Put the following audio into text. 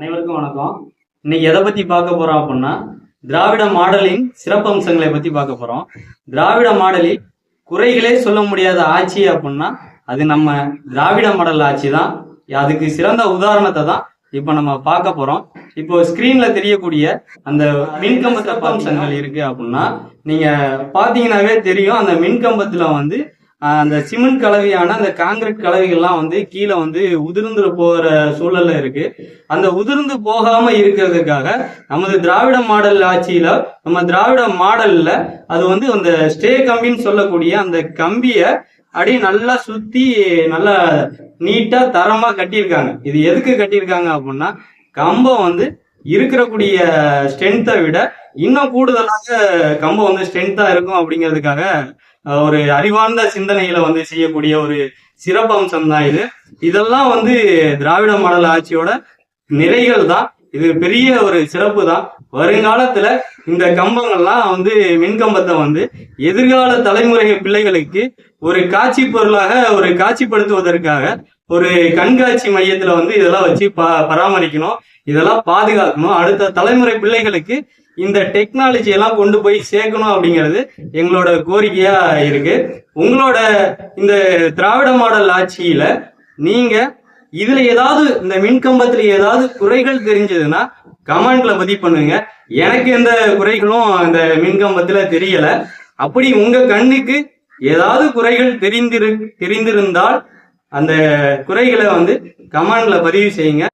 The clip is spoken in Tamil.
அனைவருக்கும் வணக்கம். இன்னைக்கு எதை பத்தி பார்க்க போறோம் அப்படின்னா திராவிட மாடலின் சிறப்பம்சங்களை பத்தி பார்க்க போறோம். திராவிட மாடலில் குறைகளே சொல்ல முடியாத ஆட்சி அப்படின்னா அது நம்ம திராவிட மாடல் ஆட்சி தான். அதுக்கு சிறந்த உதாரணத்தை தான் இப்போ நம்ம பார்க்க போறோம். இப்போ ஸ்கிரீன்ல தெரியக்கூடிய அந்த மின்கம்ப சிறப்பம்சங்கள் இருக்கு அப்படின்னா நீங்க பாத்தீங்கன்னாவே தெரியும் அந்த மின்கம்பத்துல வந்து அந்த சிமெண்ட் கலவையான அந்த காங்கிரீட் கலவைகள்லாம் வந்து கீழே வந்து உதிர்ந்து போகிற சூழல்ல இருக்கு. அந்த உதிர்ந்து போகாம இருக்கிறதுக்காக நமது திராவிட மாடல் ஆட்சியில நம்ம திராவிட மாடல்ல அது வந்து அந்த ஸ்டே கம்பின்னு சொல்லக்கூடிய அந்த கம்பிய அடி நல்லா சுத்தி நல்லா நீட்டா தரமா கட்டியிருக்காங்க. இது எதுக்கு கட்டியிருக்காங்க அப்படின்னா கம்பம் வந்து இருக்கக்கூடிய ஸ்ட்ரென்த்தை விட இன்னும் கூடுதலாக கம்பம் வந்து ஸ்ட்ரென்த்தா இருக்கும் அப்படிங்கிறதுக்காக ஒரு அறிவார்ந்த சிந்தனையில வந்து செய்யக்கூடிய ஒரு சிறப்பம்சம் தான் இது. இதெல்லாம் வந்து திராவிட மாடல் ஆட்சியோட நிறைகள் தான். இது பெரிய ஒரு சிறப்பு தான். வருங்காலத்துல இந்த கம்பங்கள்லாம் வந்து மின்கம்பத்தை வந்து எதிர்கால தலைமுறை பிள்ளைகளுக்கு ஒரு காட்சி பொருளாக ஒரு காட்சிப்படுத்துவதற்காக ஒரு கண்காட்சி மையத்துல வந்து இதெல்லாம் வச்சு ப பராமரிக்கணும். இதெல்லாம் பாதுகாக்கணும். அடுத்த தலைமுறை பிள்ளைகளுக்கு இந்த டெக்னாலஜி எல்லாம் கொண்டு போய் சேர்க்கணும் அப்படிங்கிறது எங்களோட கோரிக்கையா இருக்கு. உங்களோட இந்த திராவிட மாடல் ஆட்சியில நீங்க இதுல ஏதாவது இந்த மின்கம்பத்துல ஏதாவது குறைகள் தெரிஞ்சதுன்னா கமெண்ட்ல பதிவு பண்ணுங்க. எனக்கு எந்த குறைகளும் அந்த மின்கம்பத்துல தெரியல. அப்படி உங்க கண்ணுக்கு ஏதாவது குறைகள் தெரிந்திரு தெரிந்திருந்தால் அந்த குறைகளை வந்து கமெண்ட்ல பதிவு செய்யுங்க.